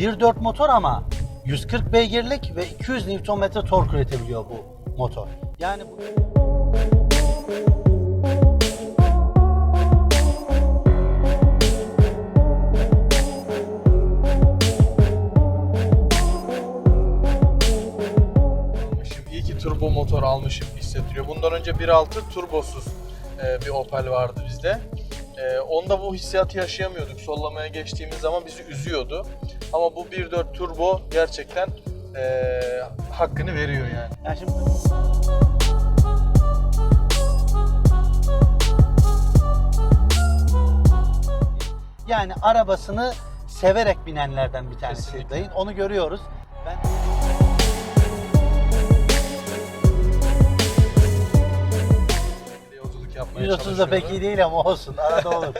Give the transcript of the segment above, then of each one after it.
1.4 motor ama 140 beygirlik ve 200 Nm tork üretebiliyor bu motor. Yani bu... İyi ki turbo motor almışım hissettiriyor. Bundan önce 1.6 turbosuz e, bir Opel vardı bizde. E, onda bu hissiyatı yaşayamıyorduk. Sollamaya geçtiğimiz zaman bizi üzüyordu. Ama bu 1.4 turbo gerçekten e, hakkını veriyor yani. Yani şimdi Yani arabasını severek binenlerden bir tanesi Kesinlikle. dayın. Onu görüyoruz. Yapmaya 130'da çalışıyordu. pek iyi değil ama olsun. Arada olur.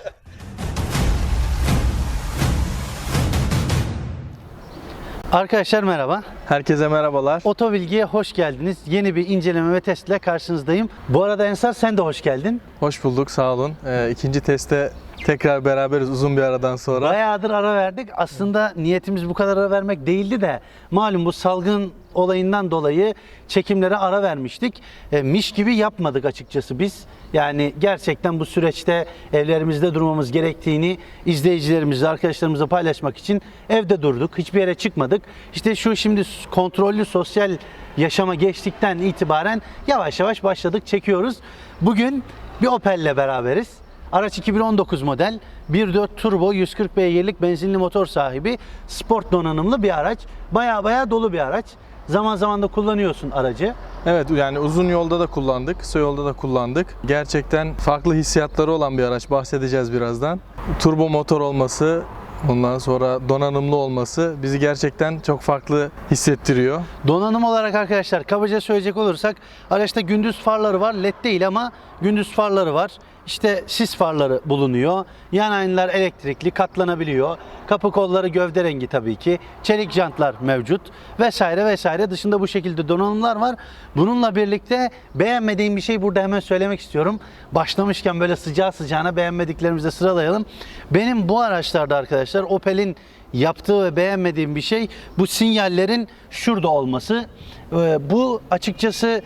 Arkadaşlar merhaba. Herkese merhabalar. Otobilgi'ye hoş geldiniz. Yeni bir inceleme ve test ile karşınızdayım. Bu arada Ensar sen de hoş geldin. Hoş bulduk, sağ olun. E, ikinci testte tekrar beraberiz uzun bir aradan sonra. Bayağıdır ara verdik. Aslında niyetimiz bu kadar ara vermek değildi de malum bu salgın olayından dolayı çekimlere ara vermiştik. E, miş gibi yapmadık açıkçası biz. Yani gerçekten bu süreçte evlerimizde durmamız gerektiğini izleyicilerimizle, arkadaşlarımızla paylaşmak için evde durduk. Hiçbir yere çıkmadık. İşte şu şimdi kontrollü sosyal yaşama geçtikten itibaren yavaş yavaş başladık, çekiyoruz. Bugün bir Opel'le beraberiz. Araç 2019 model 1.4 turbo 140 beygirlik benzinli motor sahibi sport donanımlı bir araç. Baya baya dolu bir araç. Zaman zaman da kullanıyorsun aracı. Evet yani uzun yolda da kullandık, kısa yolda da kullandık. Gerçekten farklı hissiyatları olan bir araç bahsedeceğiz birazdan. Turbo motor olması, ondan sonra donanımlı olması bizi gerçekten çok farklı hissettiriyor. Donanım olarak arkadaşlar kabaca söyleyecek olursak araçta gündüz farları var. LED değil ama gündüz farları var. İşte sis farları bulunuyor. Yan aynalar elektrikli, katlanabiliyor. Kapı kolları gövde rengi tabii ki. Çelik jantlar mevcut vesaire vesaire. Dışında bu şekilde donanımlar var. Bununla birlikte beğenmediğim bir şey burada hemen söylemek istiyorum. Başlamışken böyle sıcağı sıcağına beğenmediklerimizi sıralayalım. Benim bu araçlarda arkadaşlar Opel'in yaptığı ve beğenmediğim bir şey bu sinyallerin şurada olması. Ee, Bu açıkçası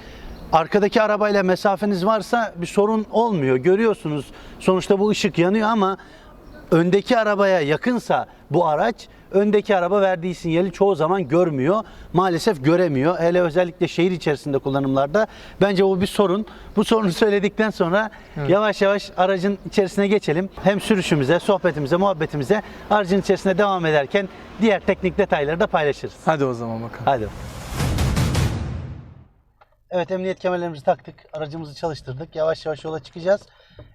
arkadaki arabayla mesafeniz varsa bir sorun olmuyor. Görüyorsunuz sonuçta bu ışık yanıyor ama öndeki arabaya yakınsa bu araç öndeki araba verdiği sinyali çoğu zaman görmüyor. Maalesef göremiyor. Hele özellikle şehir içerisinde kullanımlarda bence bu bir sorun. Bu sorunu söyledikten sonra yavaş yavaş aracın içerisine geçelim. Hem sürüşümüze, sohbetimize, muhabbetimize aracın içerisinde devam ederken diğer teknik detayları da paylaşırız. Hadi o zaman bakalım. Hadi. Evet emniyet kemerlerimizi taktık. Aracımızı çalıştırdık. Yavaş yavaş yola çıkacağız.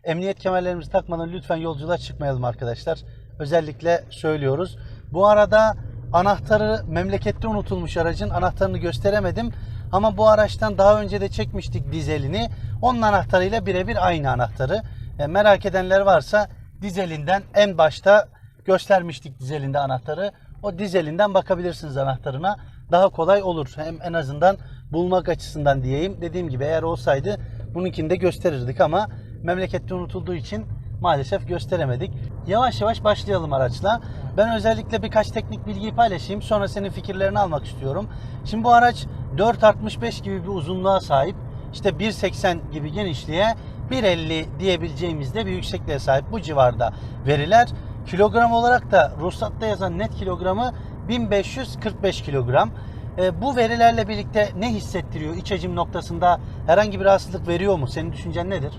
Emniyet kemerlerimizi takmadan lütfen yolculuğa çıkmayalım arkadaşlar. Özellikle söylüyoruz. Bu arada anahtarı memlekette unutulmuş aracın. Anahtarını gösteremedim. Ama bu araçtan daha önce de çekmiştik dizelini. Onun anahtarıyla birebir aynı anahtarı. E, merak edenler varsa dizelinden en başta göstermiştik dizelinde anahtarı. O dizelinden bakabilirsiniz anahtarına. Daha kolay olur. Hem en azından bulmak açısından diyeyim. Dediğim gibi eğer olsaydı bununkini de gösterirdik ama memlekette unutulduğu için maalesef gösteremedik. Yavaş yavaş başlayalım araçla. Ben özellikle birkaç teknik bilgiyi paylaşayım. Sonra senin fikirlerini almak istiyorum. Şimdi bu araç 4.65 gibi bir uzunluğa sahip. İşte 1.80 gibi genişliğe 1.50 diyebileceğimiz de bir yüksekliğe sahip bu civarda veriler. Kilogram olarak da ruhsatta yazan net kilogramı 1545 kilogram. E, bu verilerle birlikte ne hissettiriyor? İç hacim noktasında herhangi bir rahatsızlık veriyor mu? Senin düşüncen nedir?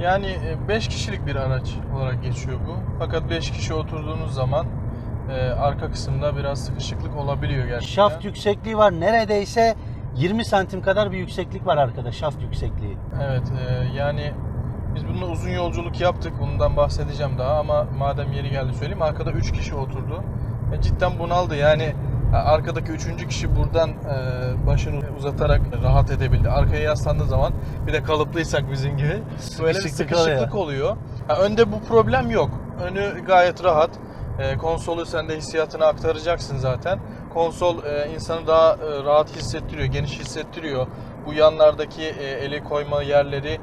Yani 5 kişilik bir araç olarak geçiyor bu. Fakat 5 kişi oturduğunuz zaman e, arka kısımda biraz sıkışıklık olabiliyor gerçekten. Şaft yüksekliği var. Neredeyse 20 santim kadar bir yükseklik var arkada. Şaft yüksekliği. Evet e, yani biz bununla uzun yolculuk yaptık. Bundan bahsedeceğim daha ama madem yeri geldi söyleyeyim. Arkada 3 kişi oturdu. E, cidden bunaldı. Yani e, arkadaki üçüncü kişi buradan e, başını uzatarak rahat edebildi. Arkaya yaslandığı zaman bir de kalıplıysak bizim gibi böyle bir Sıkışıklık oluyor. Ha, önde bu problem yok. Önü gayet rahat. E, konsolu sen de hissiyatını aktaracaksın zaten. Konsol e, insanı daha rahat hissettiriyor, geniş hissettiriyor. Bu yanlardaki eli koyma yerleri,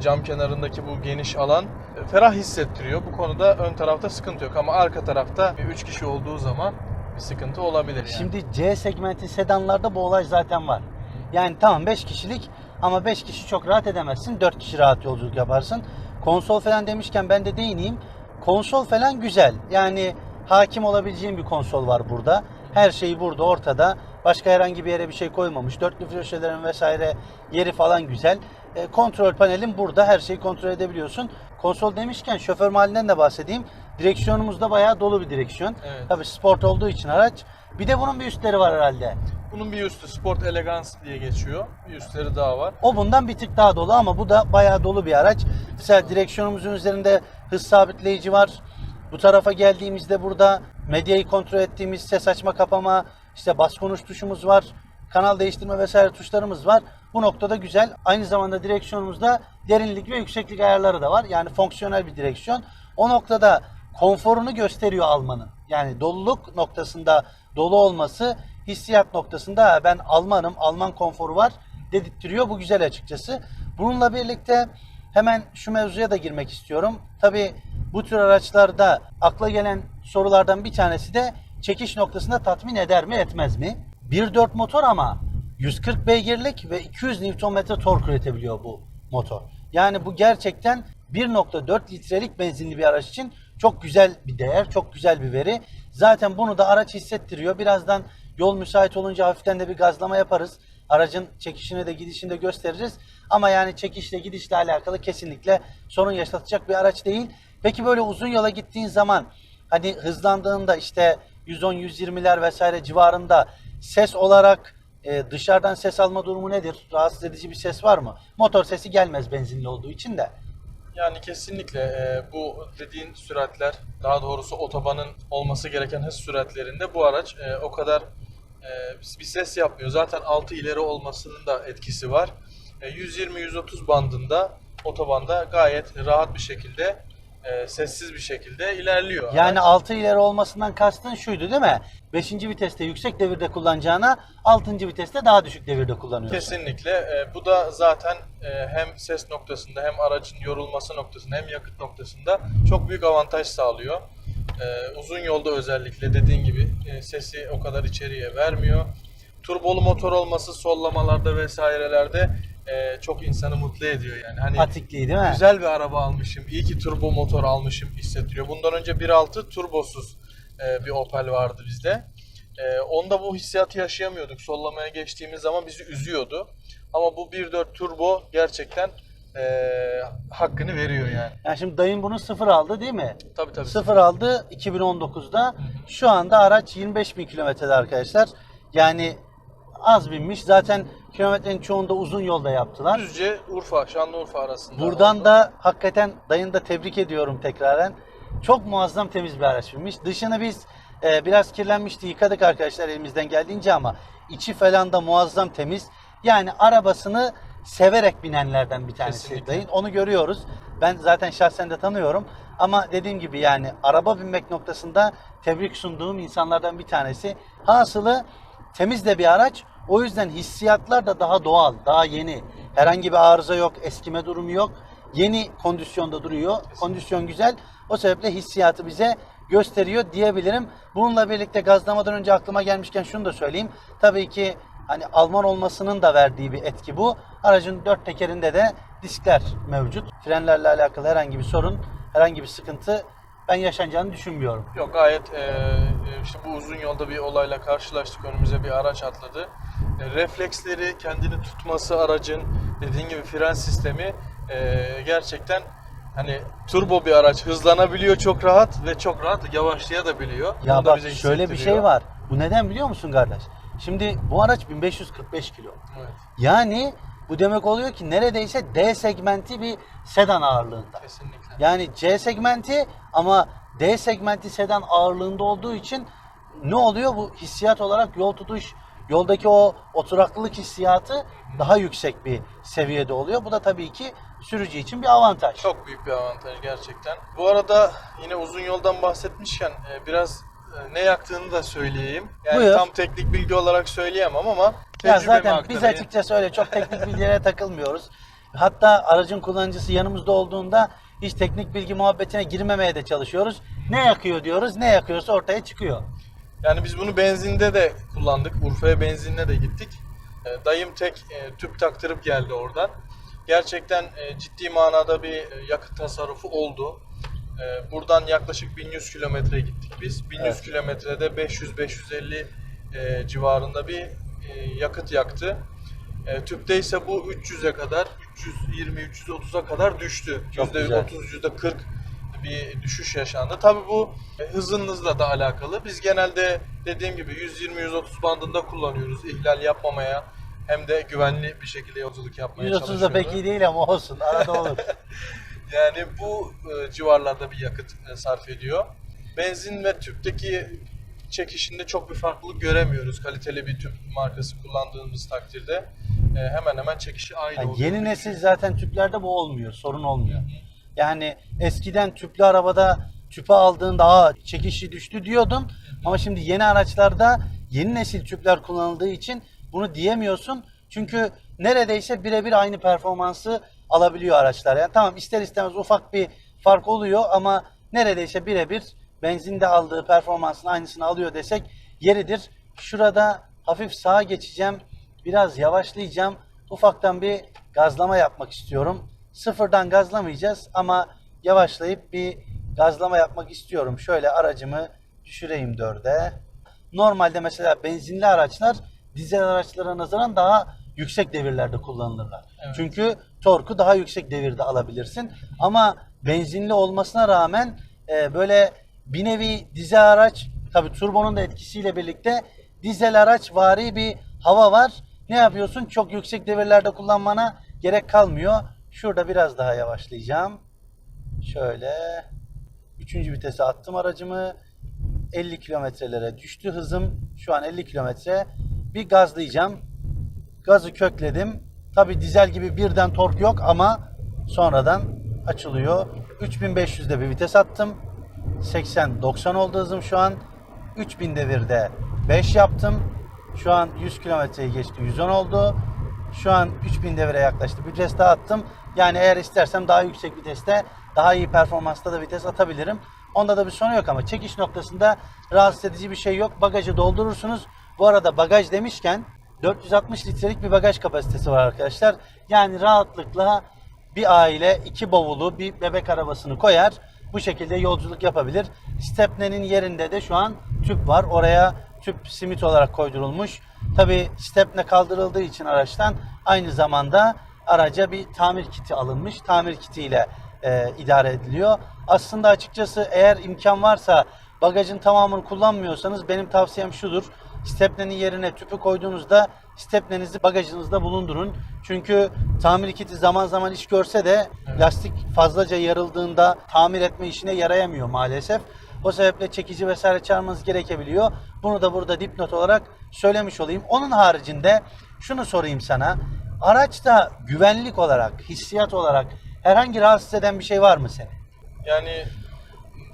cam kenarındaki bu geniş alan ferah hissettiriyor. Bu konuda ön tarafta sıkıntı yok ama arka tarafta 3 kişi olduğu zaman bir sıkıntı olabilir yani. Şimdi C segmenti sedanlarda bu olay zaten var. Yani tamam 5 kişilik ama 5 kişi çok rahat edemezsin. 4 kişi rahat yolculuk yaparsın. Konsol falan demişken ben de değineyim. Konsol falan güzel. Yani hakim olabileceğin bir konsol var burada. Her şey burada ortada. Başka herhangi bir yere bir şey koymamış. Dörtlü köşelerin vesaire yeri falan güzel. E, kontrol panelin burada. Her şeyi kontrol edebiliyorsun. Konsol demişken şoför mahallinden de bahsedeyim. Direksiyonumuz da bayağı dolu bir direksiyon. Evet. Tabii sport olduğu için araç. Bir de bunun bir üstleri var herhalde. Bunun bir üstü Sport Elegance diye geçiyor. Bir üstleri daha var. O bundan bir tık daha dolu ama bu da bayağı dolu bir araç. Mesela direksiyonumuzun üzerinde hız sabitleyici var. Bu tarafa geldiğimizde burada medyayı kontrol ettiğimiz ses açma kapama, işte bas konuş tuşumuz var. Kanal değiştirme vesaire tuşlarımız var. Bu noktada güzel. Aynı zamanda direksiyonumuzda derinlik ve yükseklik ayarları da var. Yani fonksiyonel bir direksiyon. O noktada konforunu gösteriyor almanın. Yani doluluk noktasında dolu olması, hissiyat noktasında "Ha, ben Almanım, Alman konforu var dedirtiyor. Bu güzel açıkçası. Bununla birlikte hemen şu mevzuya da girmek istiyorum. Tabii bu tür araçlarda akla gelen sorulardan bir tanesi de çekiş noktasında tatmin eder mi etmez mi? 1.4 motor ama 140 beygirlik ve 200 Nm tork üretebiliyor bu motor. Yani bu gerçekten 1.4 litrelik benzinli bir araç için çok güzel bir değer, çok güzel bir veri. Zaten bunu da araç hissettiriyor. Birazdan yol müsait olunca hafiften de bir gazlama yaparız. Aracın çekişini de gidişini de gösteririz. Ama yani çekişle gidişle alakalı kesinlikle sorun yaşatacak bir araç değil. Peki böyle uzun yola gittiğin zaman hani hızlandığında işte 110-120'ler vesaire civarında ses olarak e, dışarıdan ses alma durumu nedir? Rahatsız edici bir ses var mı? Motor sesi gelmez benzinli olduğu için de. Yani kesinlikle e, bu dediğin süratler, daha doğrusu otobanın olması gereken hız süratlerinde bu araç e, o kadar e, bir ses yapmıyor. Zaten altı ileri olmasının da etkisi var. E, 120-130 bandında otobanda gayet rahat bir şekilde, e, sessiz bir şekilde ilerliyor. Yani araç. 6 ileri olmasından kastın şuydu değil mi? 5. viteste yüksek devirde kullanacağına 6. viteste daha düşük devirde kullanıyorsun. Kesinlikle. E, bu da zaten e, hem ses noktasında hem aracın yorulması noktasında hem yakıt noktasında çok büyük avantaj sağlıyor. E, uzun yolda özellikle dediğin gibi e, sesi o kadar içeriye vermiyor. Turbolu motor olması sollamalarda vesairelerde e, çok insanı mutlu ediyor yani. Hani Atikliği değil mi? güzel bir araba almışım, iyi ki turbo motor almışım hissettiriyor. Bundan önce 1.6 turbosuz e, bir Opel vardı bizde. E, onda bu hissiyatı yaşayamıyorduk. Sollamaya geçtiğimiz zaman bizi üzüyordu. Ama bu 1.4 turbo gerçekten e, hakkını veriyor yani. Yani şimdi dayın bunu sıfır aldı değil mi? Tabii tabii. Sıfır aldı 2019'da. Şu anda araç 25 bin kilometrede arkadaşlar. Yani az binmiş. Zaten kilometrenin çoğunda uzun yolda yaptılar. Düzce Urfa, Şanlıurfa arasında. Buradan oldu. da hakikaten dayını da tebrik ediyorum tekraren. Çok muazzam temiz bir araç binmiş. Dışını biz e, biraz kirlenmişti yıkadık arkadaşlar elimizden geldiğince ama içi falan da muazzam temiz. Yani arabasını severek binenlerden bir tanesi Kesinlikle. dayın. Onu görüyoruz. Ben zaten şahsen de tanıyorum. Ama dediğim gibi yani araba binmek noktasında tebrik sunduğum insanlardan bir tanesi. Hasılı temiz de bir araç. O yüzden hissiyatlar da daha doğal, daha yeni. Herhangi bir arıza yok, eskime durumu yok. Yeni kondisyonda duruyor. Kondisyon güzel. O sebeple hissiyatı bize gösteriyor diyebilirim. Bununla birlikte gazlamadan önce aklıma gelmişken şunu da söyleyeyim. Tabii ki hani Alman olmasının da verdiği bir etki bu. Aracın dört tekerinde de diskler mevcut. Frenlerle alakalı herhangi bir sorun, herhangi bir sıkıntı ben yaşanacağını düşünmüyorum. Yok gayet e, e, işte bu uzun yolda bir olayla karşılaştık. Önümüze bir araç atladı. E, refleksleri, kendini tutması aracın, dediğin gibi fren sistemi e, gerçekten hani turbo bir araç hızlanabiliyor çok rahat ve çok rahat yavaşlayabiliyor. Ya Bunu bak şöyle bir şey var. Bu neden biliyor musun kardeş? Şimdi bu araç 1545 kilo. Evet, Yani bu demek oluyor ki neredeyse D segmenti bir sedan ağırlığında. kesinlikle. Yani C segmenti ama D segmenti sedan ağırlığında olduğu için ne oluyor? Bu hissiyat olarak yol tutuş, yoldaki o oturaklılık hissiyatı daha yüksek bir seviyede oluyor. Bu da tabii ki sürücü için bir avantaj. Çok büyük bir avantaj gerçekten. Bu arada yine uzun yoldan bahsetmişken e, biraz e, ne yaktığını da söyleyeyim. Yani Buyur. tam teknik bilgi olarak söyleyemem ama Ya zaten biz açıkçası öyle çok teknik bilgilere takılmıyoruz. Hatta aracın kullanıcısı yanımızda olduğunda hiç teknik bilgi muhabbetine girmemeye de çalışıyoruz. Ne yakıyor diyoruz, ne yakıyorsa ortaya çıkıyor. Yani biz bunu benzinde de kullandık. Urfa'ya benzinle de gittik. E, Dayım tek e, tüp taktırıp geldi oradan. Gerçekten e, ciddi manada bir e, yakıt tasarrufu oldu. E, Buradan yaklaşık 1100 kilometre gittik biz. 1100 Evet. kilometrede 500-550 e, civarında bir yakıt yaktı. E, tüpte ise bu 300'e kadar, 320-330'a kadar düştü. Çok güzel. %30, %40 bir düşüş yaşandı. Tabii bu e, hızınızla da alakalı. Biz genelde dediğim gibi 120-130 bandında kullanıyoruz ihlal yapmamaya hem de güvenli bir şekilde yolculuk yapmaya 130 da pek iyi değil ama olsun. Arada olur. Yani bu e, civarlarda bir yakıt e, sarf ediyor. Benzin ve tüpteki çekişinde çok bir farklılık göremiyoruz. Kaliteli bir tüp markası kullandığımız takdirde e, hemen hemen çekişi aynı Yani oluyor. yeni nesil zaten tüplerde bu olmuyor. Sorun olmuyor. Yani eskiden tüplü arabada tüpü aldığında Aa, çekişi düştü diyordun. Ama şimdi yeni araçlarda yeni nesil tüpler kullanıldığı için bunu diyemiyorsun. Çünkü neredeyse birebir aynı performansı alabiliyor araçlar. Yani tamam ister istemez ufak bir fark oluyor ama neredeyse birebir benzinde aldığı performansın aynısını alıyor desek yeridir. Şurada hafif sağa geçeceğim. Biraz yavaşlayacağım. Ufaktan bir gazlama yapmak istiyorum. Sıfırdan gazlamayacağız ama yavaşlayıp bir gazlama yapmak istiyorum. Şöyle aracımı düşüreyim dörde. Normalde mesela benzinli araçlar dizel araçlara nazaran daha yüksek devirlerde kullanılırlar. Evet. Çünkü torku daha yüksek devirde alabilirsin. Ama benzinli olmasına rağmen e, böyle bir nevi dizel araç tabii turbonun da etkisiyle birlikte dizel araç vari bir hava var. Ne yapıyorsun? Çok yüksek devirlerde kullanmana gerek kalmıyor. Şurada biraz daha yavaşlayacağım. Şöyle. Üçüncü vitese attım aracımı. 50 kilometrelere düştü hızım. Şu an 50 kilometre. Bir gazlayacağım. Gazı kökledim. Tabi dizel gibi birden tork yok ama sonradan açılıyor. 3500'de bir vites attım. 80-90 oldu hızım şu an. 3000 devirde 5 yaptım. Şu an 100 kilometreyi geçti 110 oldu. Şu an 3000 devire yaklaştı. Bir vites daha attım. Yani eğer istersem daha yüksek viteste daha iyi performansta da vites atabilirim. Onda da bir sorun yok ama çekiş noktasında rahatsız edici bir şey yok. Bagajı doldurursunuz. Bu arada bagaj demişken 460 litrelik bir bagaj kapasitesi var arkadaşlar. Yani rahatlıkla bir aile iki bavulu bir bebek arabasını koyar. Bu şekilde yolculuk yapabilir. Stepne'nin yerinde de şu an tüp var. Oraya tüp simit olarak koydurulmuş. Tabi stepne kaldırıldığı için araçtan aynı zamanda araca bir tamir kiti alınmış. Tamir kitiyle e, idare ediliyor. Aslında açıkçası eğer imkan varsa bagajın tamamını kullanmıyorsanız benim tavsiyem şudur. Stepnenin yerine tüpü koyduğunuzda stepnenizi bagajınızda bulundurun. Çünkü tamir kiti zaman zaman iş görse de lastik fazlaca yarıldığında tamir etme işine yarayamıyor maalesef. O sebeple çekici vesaire çağırmanız gerekebiliyor. Bunu da burada dipnot olarak söylemiş olayım. Onun haricinde şunu sorayım sana. Araçta güvenlik olarak, hissiyat olarak herhangi rahatsız eden bir şey var mı seni? Yani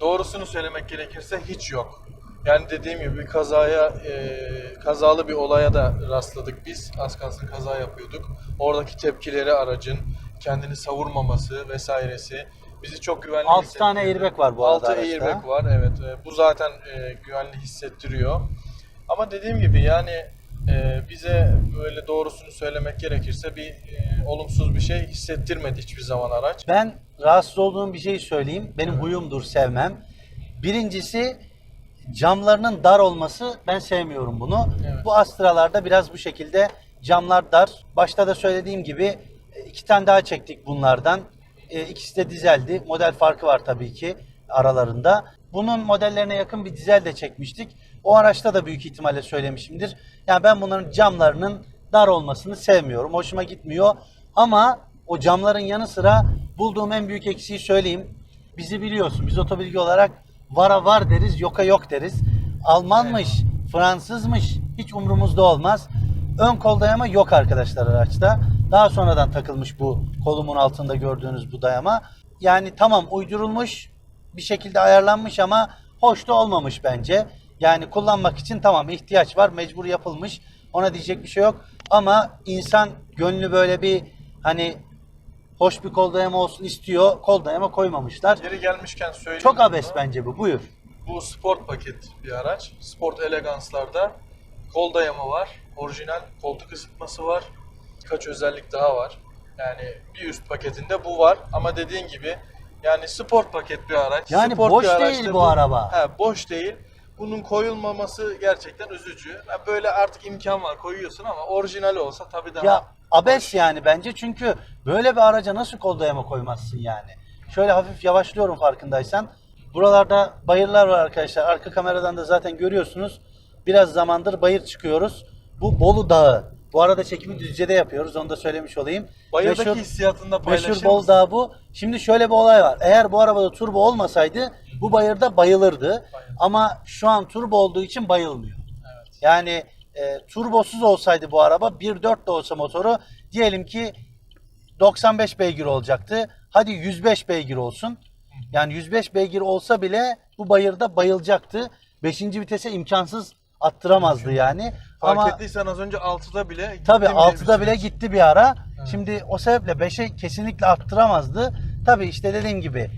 doğrusunu söylemek gerekirse hiç yok. Yani dediğim gibi bir kazaya, e, kazalı bir olaya da rastladık biz. Az kalsın kaza yapıyorduk. Oradaki tepkileri aracın, kendini savurmaması vesairesi bizi çok güvenli 6 tane airbag var bu arada 6 araçta. airbag var evet. E, Bu zaten e, güvenli hissettiriyor. Ama dediğim gibi yani e, bize böyle doğrusunu söylemek gerekirse bir e, olumsuz bir şey hissettirmedi hiçbir zaman araç. Ben rahatsız olduğum bir şey söyleyeyim. Benim huyumdur sevmem. Birincisi camlarının dar olması. Ben sevmiyorum bunu. Evet. Bu Astra'larda biraz bu şekilde camlar dar. Başta da söylediğim gibi e, iki tane daha çektik bunlardan. E, İkisi de dizeldi. Model farkı var tabii ki aralarında. Bunun modellerine yakın bir dizel de çekmiştik. O araçta da büyük ihtimalle söylemişimdir. Yani ben bunların camlarının dar olmasını sevmiyorum. Hoşuma gitmiyor. Ama o camların yanı sıra bulduğum en büyük eksiği söyleyeyim. Bizi biliyorsun. Biz otobilgi olarak vara var deriz, yoka yok deriz. Almanmış, Fransızmış hiç umurumuzda olmaz. Ön kol dayama yok arkadaşlar araçta. Daha sonradan takılmış bu kolumun altında gördüğünüz bu dayama. Yani tamam uydurulmuş, bir şekilde ayarlanmış ama hoş da olmamış bence. Yani kullanmak için tamam ihtiyaç var, mecbur yapılmış. Ona diyecek bir şey yok. Ama insan gönlü böyle bir hani hoş bir kol dayama olsun istiyor. Kol dayama koymamışlar. Yeri gelmişken söyleyeyim. Çok abes bunu. bence bu. Buyur. Bu sport paket bir araç. Sport eleganslarda kol dayama var. Orijinal koltuk ısıtması var. Birkaç özellik daha var. Yani bir üst paketinde bu var. Ama dediğin gibi yani sport paket bir araç. Yani sport boş bir değil araçta bu araba. He, boş değil. Bunun koyulmaması gerçekten üzücü. Böyle artık imkan var koyuyorsun ama orijinali olsa tabii daha Ya abes yani bence çünkü böyle bir araca nasıl kol dayama koymazsın yani. Şöyle hafif yavaşlıyorum farkındaysan. Buralarda bayırlar var arkadaşlar. Arka kameradan da zaten görüyorsunuz. Biraz zamandır bayır çıkıyoruz. Bu Bolu Dağı. Bu arada çekimi Düzce'de yapıyoruz. Onu da söylemiş olayım. bayırdaki Meşhur- hissiyatında paylaşır Meşhur Bol mısın? Dağı bu. Şimdi şöyle bir olay var. Eğer bu arabada turbo olmasaydı bu bayırda bayılırdı. Ama şu an turbo olduğu için bayılmıyor. Evet. Yani e, turbosuz olsaydı bu araba 1.4 de olsa motoru diyelim ki 95 beygir olacaktı. Hadi 105 beygir olsun. Yani 105 beygir olsa bile bu bayırda bayılacaktı. 5. vitese imkansız attıramazdı yani. Fark Ama ettiysen az önce 6'da bile gitti Tabii mi diye 6'da bir bile gitti bir ara. Evet. Şimdi o sebeple 5'e kesinlikle arttıramazdı. Tabii işte dediğim gibi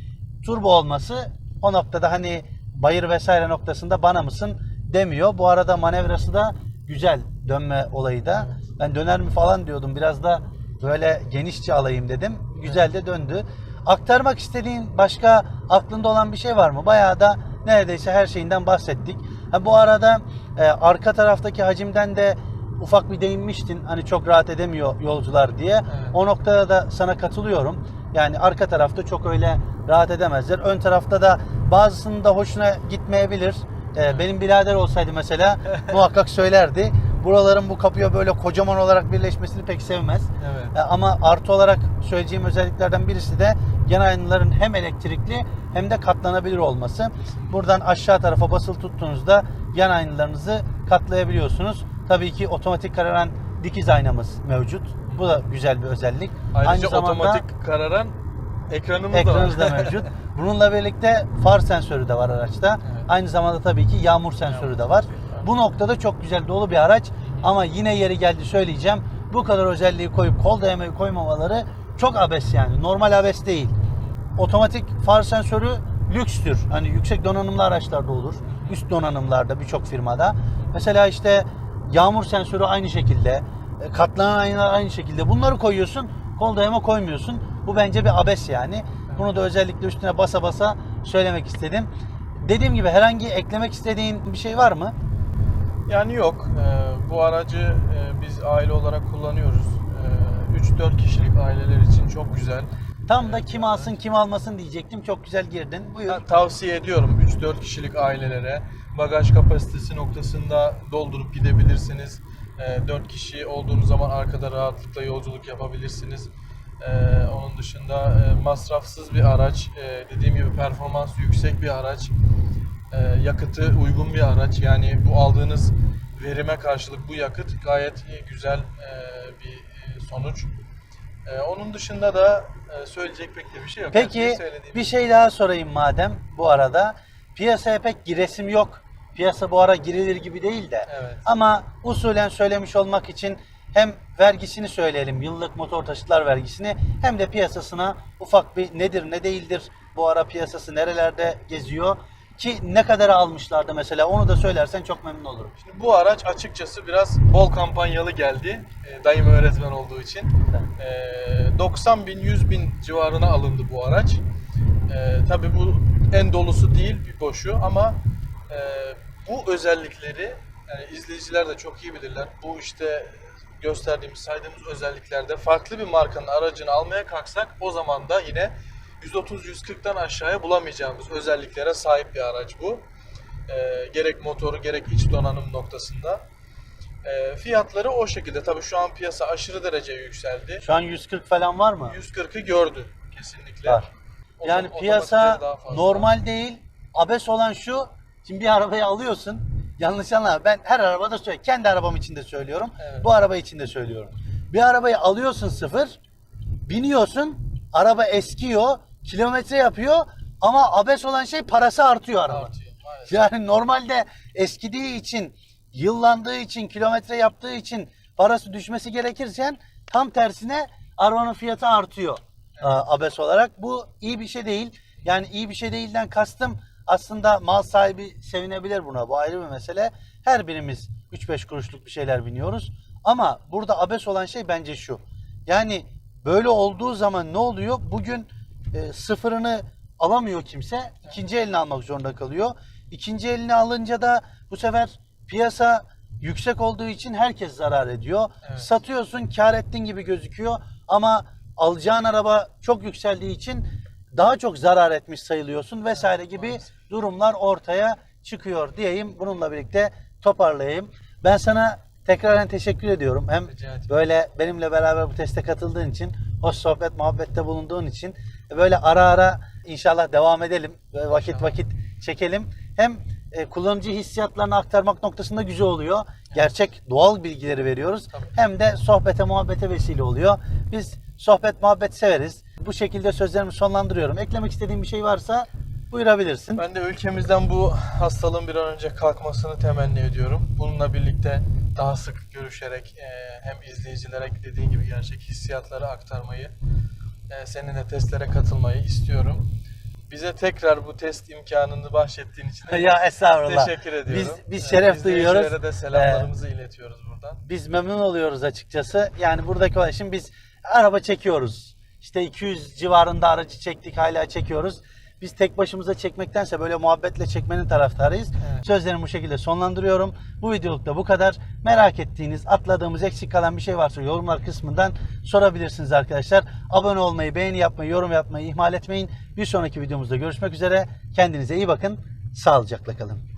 turbo olması o noktada hani bayır vesaire noktasında bana mısın demiyor. Bu arada manevrası da güzel dönme olayı da. Ben döner mi falan diyordum. Biraz da böyle genişçe alayım dedim. Güzel de döndü. Aktarmak istediğin başka aklında olan bir şey var mı? Bayağı da neredeyse her şeyinden bahsettik. Ha, bu arada e, arka taraftaki hacimden de ufak bir değinmiştin. Hani çok rahat edemiyor yolcular diye. Evet. O noktada da sana katılıyorum. Yani arka tarafta çok öyle rahat edemezler. Ön tarafta da bazısının da hoşuna gitmeyebilir. Ee, benim birader olsaydı mesela muhakkak söylerdi. Buraların bu kapıya böyle kocaman olarak birleşmesini pek sevmez. Evet. E, Ama artı olarak söyleyeceğim özelliklerden birisi de gen aynaların hem elektrikli hem de katlanabilir olması. Buradan aşağı tarafa basılı tuttuğunuzda gen aynalarınızı katlayabiliyorsunuz. Tabii ki otomatik kararan dikiz aynamız mevcut. Bu da güzel bir özellik. Ayrıca otomatik kararan ekranımız da var. da mevcut. Bununla birlikte far sensörü de var araçta. Evet. Aynı zamanda tabii ki yağmur sensörü de var. Bu noktada çok güzel dolu bir araç ama yine yeri geldi söyleyeceğim. Bu kadar özelliği koyup kol dayamayı koymamaları çok abes yani. Normal abes değil. Otomatik far sensörü lükstür. Hani yüksek donanımlı araçlarda olur. Üst donanımlarda birçok firmada. Mesela işte yağmur sensörü aynı şekilde. e, Katlanan aynalar aynı şekilde. Bunları koyuyorsun. Kol dayama koymuyorsun. Bu bence bir abes yani. Bunu da özellikle üstüne basa basa söylemek istedim. Dediğim gibi herhangi eklemek istediğin bir şey var mı? Yani yok. Ee, bu aracı e, biz aile olarak kullanıyoruz. Ee, 3-4 kişilik aileler için çok güzel. Tam da kim alsın kim almasın diyecektim. Çok güzel girdin. Buyur. Ben tavsiye ediyorum 3-4 kişilik ailelere. Bagaj kapasitesi noktasında doldurup gidebilirsiniz. 4 kişi olduğunuz zaman arkada rahatlıkla yolculuk yapabilirsiniz. Ee, Onun dışında e, masrafsız bir araç. Ee, Dediğim gibi performans yüksek bir araç. Ee, Yakıtı uygun bir araç. Yani bu aldığınız verime karşılık bu yakıt gayet güzel e, bir e, sonuç. Ee, Onun dışında da e, söyleyecek pek de bir şey yok. Peki söylediğim bir şey daha sorayım madem bu arada. Piyasaya pek giresim yok. Piyasa bu ara girilir gibi değil de. Evet. Ama usulen söylemiş olmak için hem vergisini söyleyelim, yıllık motor taşıtlar vergisini hem de piyasasına ufak bir nedir ne değildir bu ara piyasası nerelerde geziyor ki ne kadar almışlardı mesela onu da söylersen çok memnun olurum. Şimdi bu araç açıkçası biraz bol kampanyalı geldi. E, dayım öğretmen olduğu için. E, 90 bin 100 bin civarına alındı bu araç. E, Tabi bu en dolusu değil bir boşu ama e, bu özellikleri yani izleyiciler de çok iyi bilirler. Bu işte gösterdiğimiz saydığımız özelliklerde farklı bir markanın aracını almaya kalksak o zaman da yine 130-140'tan aşağıya bulamayacağımız özelliklere sahip bir araç bu. E, gerek motoru gerek iç donanım noktasında. E, fiyatları o şekilde. Tabii şu an piyasa aşırı derece yükseldi. Şu an 140 falan var mı? 140'ı gördü kesinlikle. Var. Yani piyasa normal değil. Abes olan şu. Şimdi bir arabayı alıyorsun. Yanlış anlama. Ben her arabada söylüyorum. Kendi arabam için de söylüyorum. Evet. Bu araba için de söylüyorum. Bir arabayı alıyorsun sıfır. Biniyorsun. Araba eskiyor. Kilometre yapıyor. Ama abes olan şey parası artıyor araba. Artıyor maalesef. Yani normalde eskidiği için, yıllandığı için, kilometre yaptığı için parası düşmesi gerekirken tam tersine arabanın fiyatı artıyor a, abes olarak. Bu iyi bir şey değil. Yani iyi bir şey değilden kastım Aslında mal sahibi sevinebilir buna. Bu ayrı bir mesele. Her birimiz 3-5 kuruşluk bir şeyler biniyoruz. Ama burada abes olan şey bence şu. Yani böyle olduğu zaman ne oluyor? Bugün e, sıfırını alamıyor kimse. ikinci elini almak zorunda kalıyor. İkinci elini alınca da bu sefer piyasa yüksek olduğu için herkes zarar ediyor. Evet. Satıyorsun, kar ettin gibi gözüküyor ama alacağın araba çok yükseldiği için daha çok zarar etmiş sayılıyorsun vesaire gibi maalesef. durumlar ortaya çıkıyor diyeyim. Bununla birlikte toparlayayım. Ben sana tekraren teşekkür ediyorum. Hem böyle benimle beraber bu teste katıldığın için, hoş sohbet, muhabbette bulunduğun için böyle ara ara inşallah devam edelim. Böyle vakit İnşallah. vakit çekelim. Hem e, kullanıcı hissiyatlarını aktarmak noktasında güzel oluyor. Gerçek doğal bilgileri veriyoruz. Tabii. Hem de sohbete muhabbete vesile oluyor. Biz sohbet muhabbet severiz. Bu şekilde sözlerimi sonlandırıyorum. Eklemek istediğin bir şey varsa buyurabilirsin. Ben de ülkemizden bu hastalığın bir an önce kalkmasını temenni ediyorum. Bununla birlikte daha sık görüşerek e, hem izleyicilere dediğin gibi gerçek hissiyatları aktarmayı, e, seninle testlere katılmayı istiyorum. Bize tekrar bu test imkanını bahşettiğin için de ya estağfurullah. teşekkür ediyorum. Biz, biz şeref E, duyuyoruz. izleyicilere de selamlarımızı iletiyoruz buradan. biz memnun oluyoruz açıkçası. Yani buradaki olay şimdi biz araba çekiyoruz. İşte 200 civarında aracı çektik hala çekiyoruz. Biz tek başımıza çekmektense böyle muhabbetle çekmenin taraftarıyız. Evet. Sözlerimi bu şekilde sonlandırıyorum. Bu videoluk da bu kadar. Merak ettiğiniz, atladığımız, eksik kalan bir şey varsa yorumlar kısmından sorabilirsiniz arkadaşlar. Abone olmayı, beğeni yapmayı, yorum yapmayı ihmal etmeyin. Bir sonraki videomuzda görüşmek üzere. Kendinize iyi bakın. Sağlıcakla kalın.